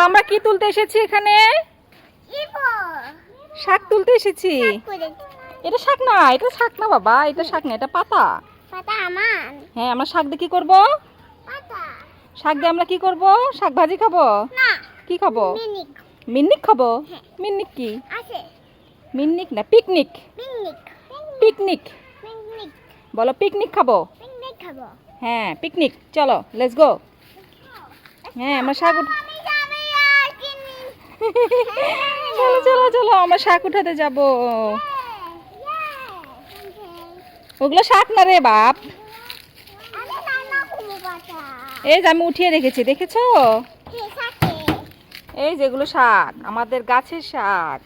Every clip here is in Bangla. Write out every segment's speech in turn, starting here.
বাবা আমরা কি তুলতে এসেছি এখানে? শাক তুলতে এসেছি। এটা শাক না এটা শাক না বাবা এটা শাক না এটা পাতা। পাতা হ্যাঁ আমরা শাক দিয়ে কি করব? শাক দিয়ে আমরা কি করব? শাক ভাজি খাব? কি খাব? মিন্নিক খাব? মিন্নিক কি? মিন্নিক না পিকনিক। পিকনিক। বলো পিকনিক খাব? খাব। হ্যাঁ পিকনিক। চলো লেটস গো হ্যাঁ আমরা শাক উঠ- আমি যাবে আর কিনি চলো চলো চলো, আমরা শাক উঠাতে যাব। ওগুলো শাক না রে বাপ। এই যে আমি উঠিয়ে রেখেছি, দেখেছ? এই যেগুলো শাক, আমাদের গাছের শাক।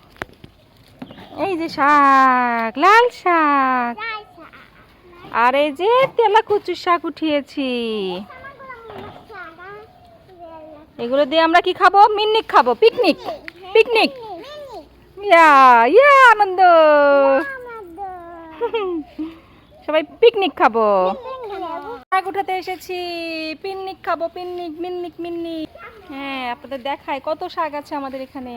এই যে শাক, লাল শাক। আর এই যে তেলা কচুর শাক উঠিয়েছি। এগুলো দিয়ে আমরা কি খাব? মিন্নিক খাব, পিকনিক পিকনিক। ইয়া ইয়া, আনন্দ। সবাই পিকনিক খাব। শাক উঠাতে এসেছি। পিকনিক খাব পিকনিক মিন্নিক মিন্নিক। হ্যাঁ আপনাদের দেখায় কত শাক আছে আমাদের এখানে।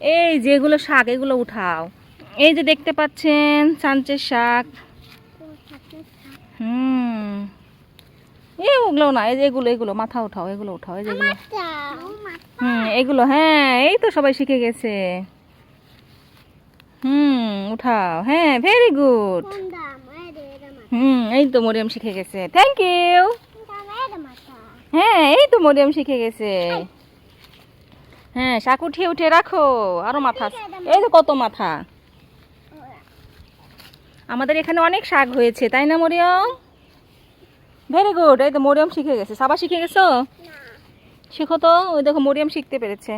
এই যেগুলো শাক, এগুলো উঠাও। এই যে দেখতে পাচ্ছেন চাঞ্চের শাক। হুম। এই ওগুলো না, এই এগুলো এগুলো, মাথা উঠাও, এগুলো উঠাও, এই যেগুলো হুম, এগুলো হ্যাঁ এই তো সবাই শিখে গেছে। হুম, উঠাও হ্যাঁ ভেরি গুড হুম, এই তো মরিয়ম শিখে গেছে। থ্যাংক ইউ হ্যাঁ এই তো মরিয়ম শিখে গেছে। হ্যাঁ শাক উঠিয়ে উঠিয়ে রাখো, আরও মাথা এই তো কত মাথা। আমাদের এখানে অনেক শাক হয়েছে, তাই না মরিয়ম? ভেরি গুড এই তো মরিয়ম শিখে গেছে। সাবা শিখে গেছো? শিখো তো। ওই দেখো মরিয়ম শিখতে পেরেছে।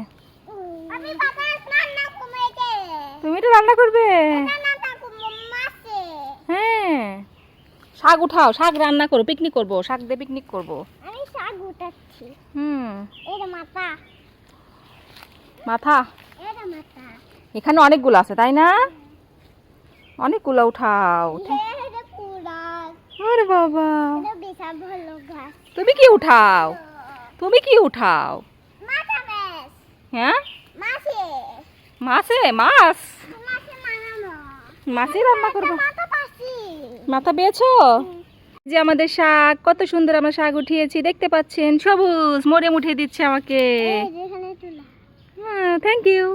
তুমি তো রান্না করবে। হ্যাঁ। শাক উঠাও। শাক রান্না করো পিকনিক করব। শাক দিয়ে পিকনিক করব। আমি শাক উঠাচ্ছি। হুম। মাথা। মাথা। এটা মাথা। এখানে অনেকগুলো আছে তাই না? অনেকগুলো উঠাও। আরে বাবা। তুমি কি উঠাও? তুমি কি উঠাও? হ্যাঁ? মাছে? মাছে? মাছ রান্না করব। মাথা পেয়েছ? যে আমাদের শাক কত সুন্দর আমরা শাক উঠিয়েছি দেখতে পাচ্ছেন সবুজ মরিয়ম উঠিয়ে দিচ্ছে আমাকে। থ্যাংক ইউ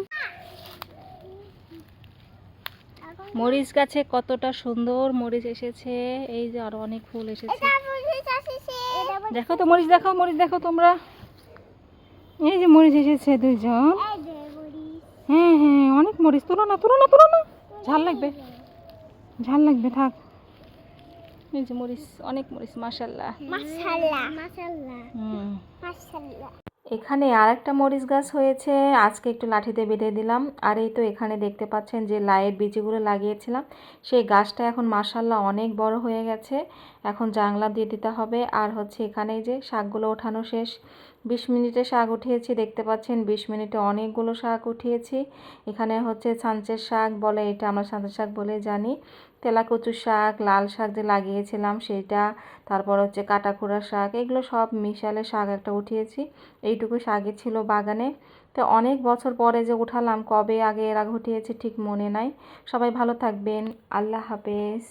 মরিচ গাছে কতটা সুন্দর মরিচ এসেছে এই যে আরও অনেক ফুল এসেছে। দেখো তো মরিচ দেখো মরিচ দেখো তোমরা। এই যে মরিচ এসেছে দুইজন। হ্যাঁ হ্যাঁ অনেক মরিচ। তুলো না তুলো না তুলো না। ঝাল লাগবে। ঝাল লাগবে থাক। এই যে মরিচ অনেক মরিচ মাসাল্লাহ মাসাল্লাহ মাসাল্লাহ হুম। মাশাআল্লাহ। এখানে আর একটা মরিচ গাছ হয়েছে। আজকে একটু লাঠিতে বেঁধে দিলাম। আর এই তো এখানে দেখতে পাচ্ছেন যে লাইয়ের বীজগুলো লাগিয়েছিলাম। সেই গাছটা এখন মাসাল্লাহ অনেক বড় হয়ে গেছে। এখন জাংলা দিয়ে দিতে হবে। আর হচ্ছে এখানে যে শাকগুলো ওঠানো শেষ। বিশ মিনিটে শাক উঠিয়েছি, দেখতে পাচ্ছেন বিশ মিনিটে অনেকগুলো শাক উঠিয়েছি। এখানে হচ্ছে ছাঞ্চের শাক বলে, এটা আমরা ছাঁচের শাক বলে জানি। তেলা কচুর শাক, লাল শাক যে লাগিয়েছিলাম সেটা, তারপর হচ্ছে কাটাকুড়া শাক, এগুলো সব মিশালে শাক একটা উঠিয়েছি। এইটুকু শাকই ছিল বাগানে। তো অনেক বছর পরে যে উঠালাম, কবে আগে এরা উঠিয়েছি ঠিক মনে নাই। সবাই ভালো থাকবেন, আল্লাহ হাফেজ।